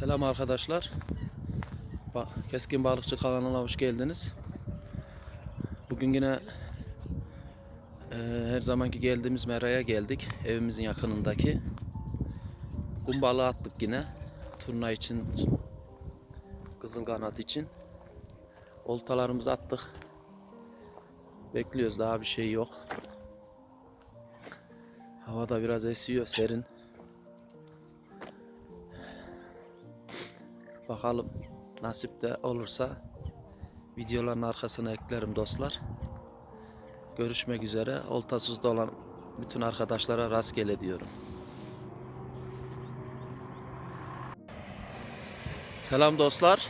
Selam arkadaşlar. Keskin Balıkçı kanalına hoş geldiniz. Bugün yine e, her zamanki geldiğimiz meraya geldik. Evimizin yakınındaki. Kum balığı attık yine. Turna için, kızıl kanat için. Oltalarımızı attık. Bekliyoruz daha bir şey yok. Havada biraz esiyor serin. Bakalım nasip de olursa videoların arkasına eklerim dostlar. Görüşmek üzere. Oltasızda olan bütün arkadaşlara rastgele diyorum. Selam dostlar.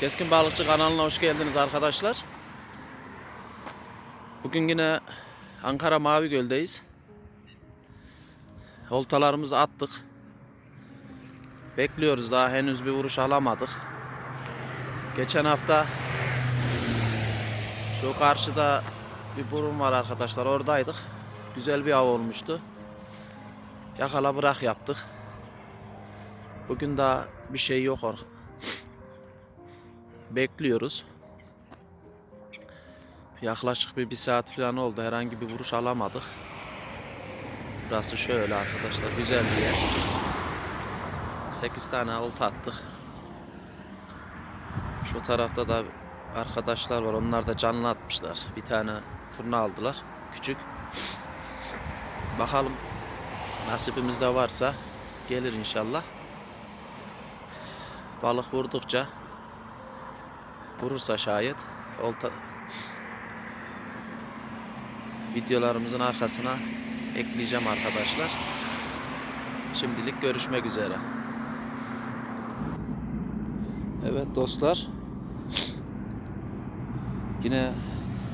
Keskin Balıkçı kanalına hoş geldiniz arkadaşlar. Bugün yine Ankara Mavi Göl'deyiz. Oltalarımızı attık. Bekliyoruz daha henüz bir vuruş alamadık. Geçen hafta şu karşıda bir burun var arkadaşlar oradaydık. Güzel bir av olmuştu. Yakala bırak yaptık. Bugün daha bir şey yok. or- Bekliyoruz. Yaklaşık bir, bir saat falan oldu. Herhangi bir vuruş alamadık. Burası şöyle arkadaşlar. Güzel bir yer. 8 tane olta attık. Şu tarafta da arkadaşlar var. Onlar da canlı atmışlar. Bir tane turna aldılar. Küçük. Bakalım nasibimizde varsa gelir inşallah. Balık vurdukça vurursa şayet olta videolarımızın arkasına ekleyeceğim arkadaşlar. Şimdilik görüşmek üzere. Evet dostlar. Yine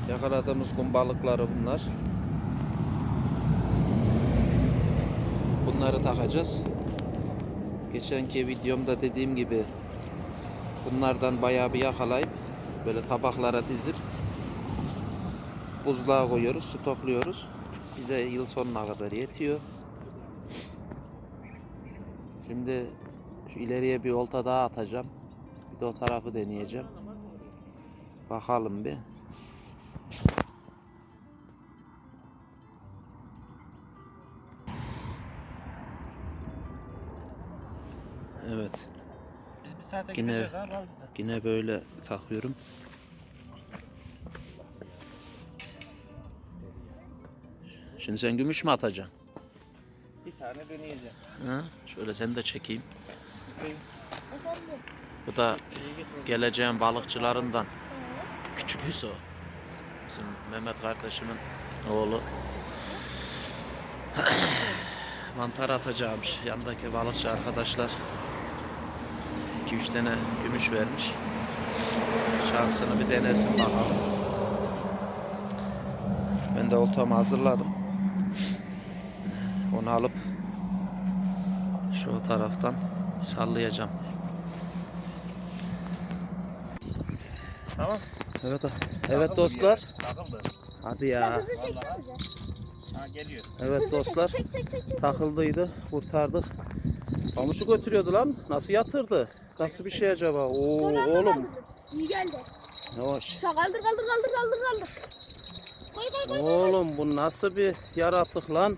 yakaladığımız kum balıkları bunlar. Bunları takacağız. Geçenki videomda dediğim gibi bunlardan bayağı bir yakalayıp böyle tabaklara dizip buzluğa koyuyoruz, stokluyoruz. Bize yıl sonuna kadar yetiyor. Şimdi şu ileriye bir olta daha atacağım. De o tarafı deneyeceğim. Bakalım bir. Evet. Biz bir saate Yine- gideceğiz abi. Yine böyle takıyorum. Şimdi sen gümüş mü atacaksın? Bir tane deneyeceğim. Ha? Şöyle seni de çekeyim. Şey, Bu da geleceğin balıkçılarından. Küçük Hüso. Bizim Mehmet kardeşimin oğlu. Mantar atacağımış. Yandaki balıkçı arkadaşlar 2-3 tane gümüş vermiş. Şansını bir denesin bakalım. Ben de oltamı hazırladım. Onu alıp şu taraftan sallayacağım. Tamam. Evet, evet dostlar. Takıldı. Hadi ya. Hızlı çeksenize. Ha geliyor. Evet dostlar. Çek çek çek çek. Takıldıydı. Kurtardık. Pamuşu götürüyordu lan. Nasıl yatırdı? Nasıl bir şey acaba? Oo oğlum. İyi geldi. Yavaş. Sağ kaldır kaldır kaldır kaldır kaldır. Koy koy koy. Oğlum bu nasıl bir yaratık lan?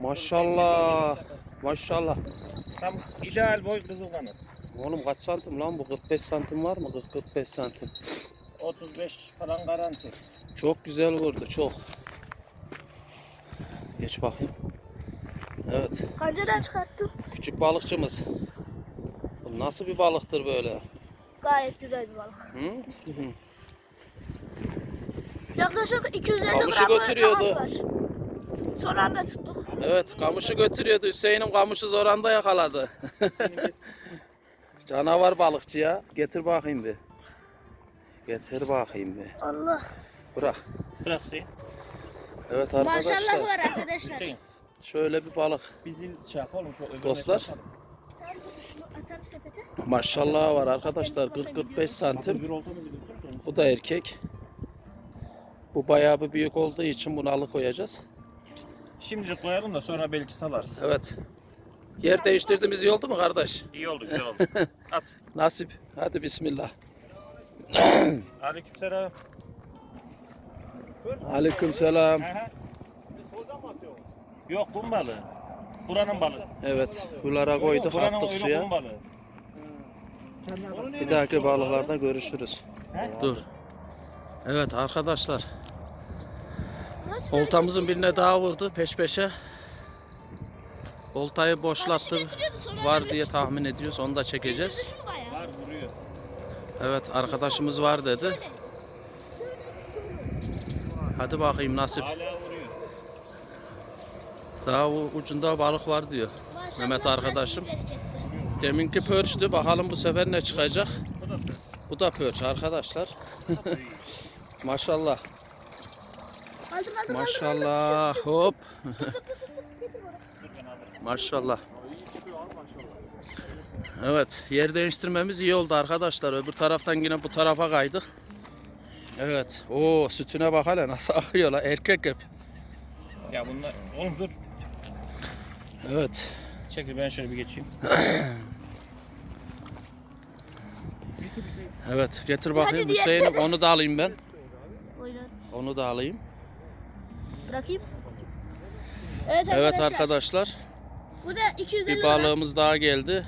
Maşallah. Maşallah. Tam ideal boy kızıl kanat. Oğlum kaç santim lan bu? 45 santim var mı? 40-45 santim. 35 falan garanti. Çok güzel vurdu çok. Geç bakayım. Evet. Kancadan çıkarttım. Küçük balıkçımız. Bu nasıl bir balıktır böyle? Gayet güzel bir balık. Hı? Yaklaşık 250 Kamışı gram götürüyordu. var. Son anda tuttuk. Evet kamışı götürüyordu. Hüseyin'in kamışı zor anda yakaladı. Canavar balıkçı ya. Getir bakayım bir. Getir bakayım bir. Allah. Bırak. Bırak Hüseyin. Evet arkadaşlar. Maşallah var arkadaşlar. Hüseyin. Şöyle bir balık. Bizi şey yapalım şu öbürüne Dostlar. yapalım. Şunu atalım sepete. Maşallah var arkadaşlar. 40-45 santim. Öbür oltamızı götürürüz. Bu da erkek. Bu bayağı bir büyük olduğu için bunu alıkoyacağız. Şimdilik koyalım da sonra belki salarız. Evet. Yer değiştirdiğimiz iyi oldu mu kardeş? İyi oldu güzel oldu. At. Nasip. Hadi bismillah. Aleykümselam. Aleykümselam. Aha. Yok kum balığı. Buranın balığı. Evet, hulara koyduk, Buranın attık öyle suya. kum balığı. Bir dahaki balıklarda görüşürüz. Dur. Evet arkadaşlar, oltamızın birine daha vurdu peş peşe. Oltayı boşlattı. Var diye tahmin ediyoruz. Onu da çekeceğiz. Şunu bayağı. Var vuruyor. Evet arkadaşımız var dedi. Hadi bakayım nasip. Daha ucunda balık var diyor. Mehmet arkadaşım. Deminki pörçtü. Bakalım bu sefer ne çıkacak. Bu da pır. Bu da pörç arkadaşlar. Maşallah. Maşallah. Hop. Maşallah. Evet, yer değiştirmemiz iyi oldu arkadaşlar. Öbür taraftan yine bu tarafa kaydık. Evet. O sütüne bak hele nasıl akıyor la. Erkek hep. Ya bunlar. Oğlum dur. Evet. Çekil ben şöyle bir geçeyim. Evet. Getir bakayım diğer- Hüseyin'im. Onu da alayım ben. Buyurun. Onu da alayım. Bırakayım. Evet Evet arkadaşlar. arkadaşlar. Bu da 250 Bir lira. balığımız daha geldi.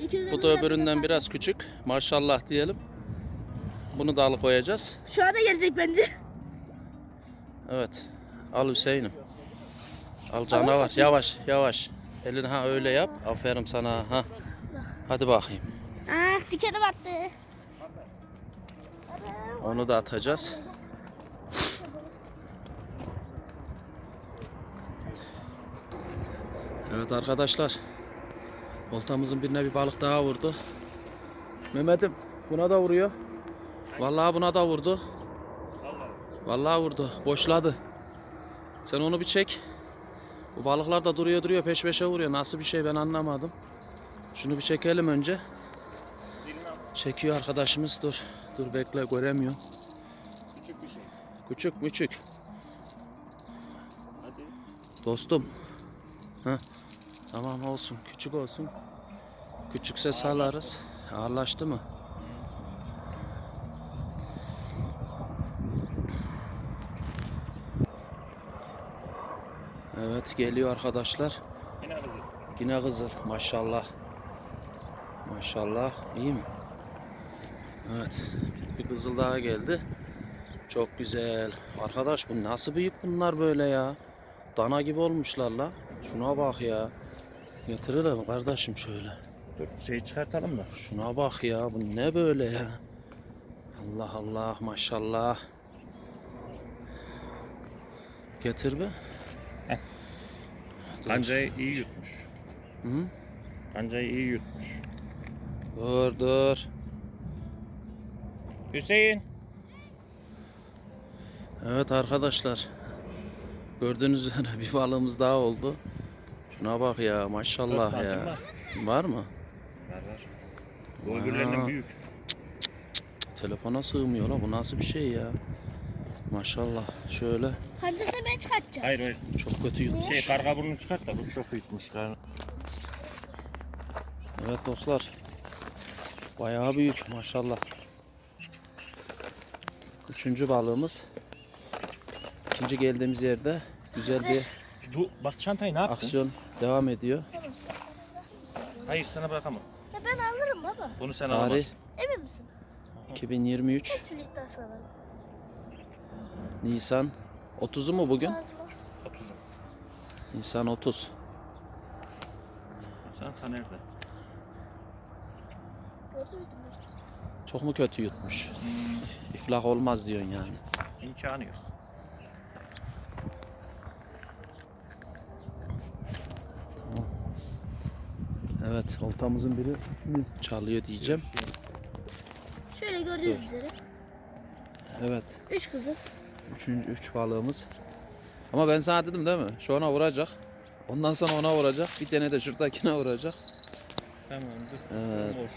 250 Bu da öbüründen bir biraz küçük. Maşallah diyelim. Bunu da alıkoyacağız. Şu anda gelecek bence. Evet. Al Hüseyin'im. Al canavar. Yavaş yavaş. Elini ha öyle yap. Aferin sana. Ha. Hadi bakayım. Ah dikeni battı. Onu da atacağız. Evet arkadaşlar. Oltamızın birine bir balık daha vurdu. Mehmet'im buna da vuruyor. Vallahi buna da vurdu. Vallahi vurdu. Boşladı. Sen onu bir çek. Bu balıklar da duruyor duruyor peş peşe vuruyor. Nasıl bir şey ben anlamadım. Şunu bir çekelim önce. Çekiyor arkadaşımız dur. Dur bekle göremiyorum. Küçük bir şey. Küçük müçük. Hadi. Dostum. Tamam olsun. Küçük olsun. Küçükse salarız. Ağırlaştı mı? Evet geliyor arkadaşlar. Yine kızıl. Yine kızıl. Maşallah. Maşallah. İyi mi? Evet. Bir kızıl daha geldi. Çok güzel. Arkadaş bu nasıl büyük bunlar böyle ya? Dana gibi olmuşlar la. Şuna bak ya. Getiririm kardeşim şöyle. Dur şeyi çıkartalım da. Şuna bak ya. Bu ne böyle ya? Allah Allah maşallah. Getir be. Kancayı iyi yutmuş. Hı? Kancayı iyi yutmuş. Dur dur. Hüseyin. Evet arkadaşlar. Gördüğünüz üzere bir balığımız daha oldu. Şuna bak ya Dört maşallah santim ya. var. Var mı? Var var. Bu öbürlerinden büyük. Telefona sığmıyor la bu nasıl bir şey ya. Maşallah şöyle Kancası ben çıkartacağım. Hayır hayır. çok kötü yutmuş. Şey karga burnunu çıkart da bu çok yutmuş. Kar- Evet dostlar. Bayağı büyük maşallah. Üçüncü balığımız. İkinci geldiğimiz yerde güzel bir Bu bak çantayı ne yaptın? aksiyon devam ediyor. Tamam sen. Hayır sana bırakamam. Ya ben alırım baba. Bunu sen Tarih alamazsın. Emin misin? 2023 Tülükten sana. Nisan 30'u mu bugün? Lazım. 30. Nisan 30. Sen ta nerede? Gördün mü? Çok mu kötü yutmuş? İflah olmaz diyorsun yani. İmkanı yok. Evet oltamızın biri çalıyor diyeceğim. Şöyle gördüğünüz üzere. Evet Üç kızı. Üçüncü, üç balığımız. Ama ben sana dedim değil mi? Şu ona vuracak. Ondan sonra ona vuracak. Bir tane de şuradakine vuracak. Tamam dur. Evet.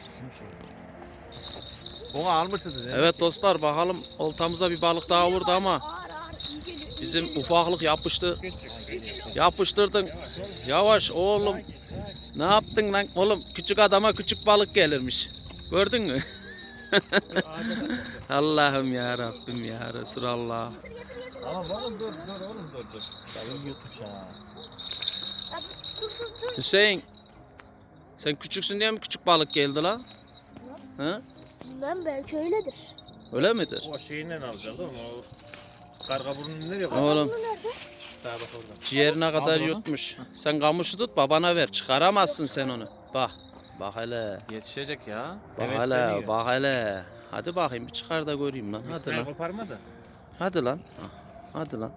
Onu almışsın dedi. Evet dostlar bakalım oltamıza bir balık daha vurdu ama bizim ufaklık yapıştı. Yapıştırdın. Yavaş oğlum. Ne yaptın lan? Oğlum küçük adama küçük balık gelirmiş. Gördün mü? Allah'ım ya Rabbim ya Resulallah. Tamam oğlum dur dur oğlum dur dur. Dayım yutmuş ha. Hüseyin. Sen küçüksün diye mi küçük balık geldi lan? Hı? Bilmem belki öyledir. Öyle midir? O şeyinden alacağız oğlum o. Karga burnunu nereye koydun? Oğlum nerede? Daha bak oradan. ciğerine kadar yutmuş. Sen kamışı tut babana ver. Çıkaramazsın sen onu. Bak. Bak hele. Yetişecek ya. Bak hele. Bak hele. Hadi bakayım bir çıkar da göreyim lan. Hadi lan. koparma da. Hadi lan. Hadi lan.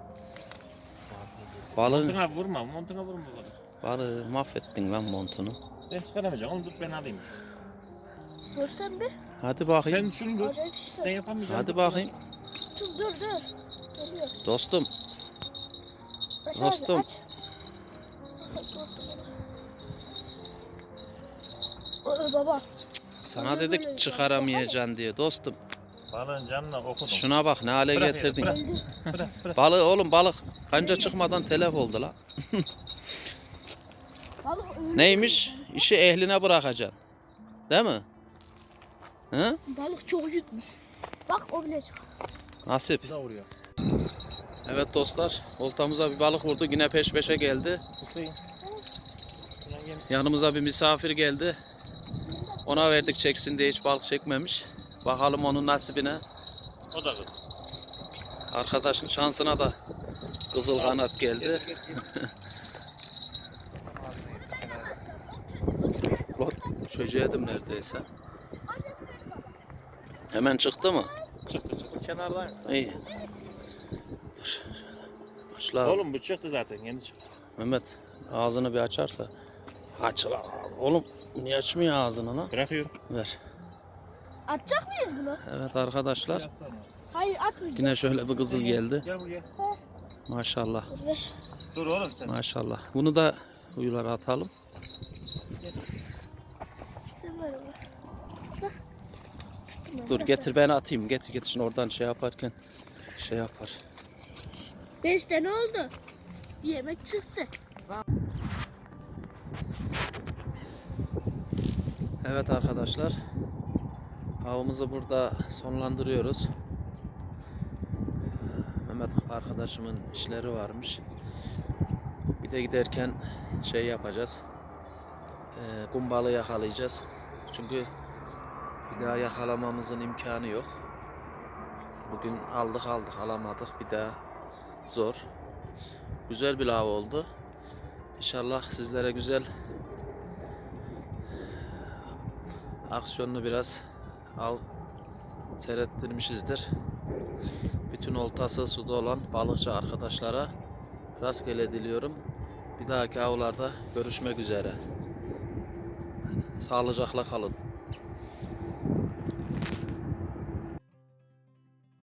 Balığın, Montuna vurma, montuna vurma bana. balığı mahvettin lan montunu. Sen çıkaramayacaksın, onu tut ben alayım. Görsen bir. Hadi bakayım. Sen şunu tut. Sen yapamayacaksın. Hadi bakayım. Dur dur dur. Geliyor. Dostum. Aç Dostum. Abi, aç. Baba. Sana dedik çıkaramayacaksın diye dostum. Balığın canına okudum. Şuna bak ne hale Bırak getirdin. yere, bırak, bırak. Balık oğlum balık kanca çıkmadan telef oldu la. Neymiş? İşi ehline bırakacaksın. Değil mi? Hı? Balık çok yutmuş. Bak o bile çıkar. Nasip. Evet dostlar, oltamıza bir balık vurdu. Yine peş peşe geldi. Yanımıza bir misafir geldi. Ona verdik çeksin diye hiç balık çekmemiş. Bakalım onun nasibine. O da kız. Arkadaşın şansına da kızıl kanat geldi. Bak çöceğedim neredeyse. Hemen çıktı mı? Çıktı çıktı. Kenardayım. İyi. Şöyle. Başla. Oğlum bu çıktı zaten, yeni çıktı. Mehmet ağzını bir açarsa. Aç lan. Oğlum niye açmıyor ağzını lan? Bırakıyorum. Ver. Atacak mıyız bunu? Evet arkadaşlar. Hayır atmayacağız. Yine şöyle bir kızıl geldi. Gel buraya. Maşallah. Dur ver. Dur oğlum sen. Maşallah. Bunu da uyulara atalım. Sen ver onu. Bak. Tuttum ben, Dur getir ben atayım. Getir getir şimdi oradan şey yaparken şey yapar. Beş tane oldu. Yemek çıktı. Evet arkadaşlar. Avımızı burada sonlandırıyoruz. Mehmet arkadaşımın işleri varmış. Bir de giderken şey yapacağız. Ee, kum balığı yakalayacağız. Çünkü bir daha yakalamamızın imkanı yok. Bugün aldık aldık alamadık bir daha zor. Güzel bir av oldu. İnşallah sizlere güzel aksiyonlu biraz av seyrettirmişizdir. Bütün oltası suda olan balıkçı arkadaşlara rastgele diliyorum. Bir dahaki avlarda görüşmek üzere. Sağlıcakla kalın.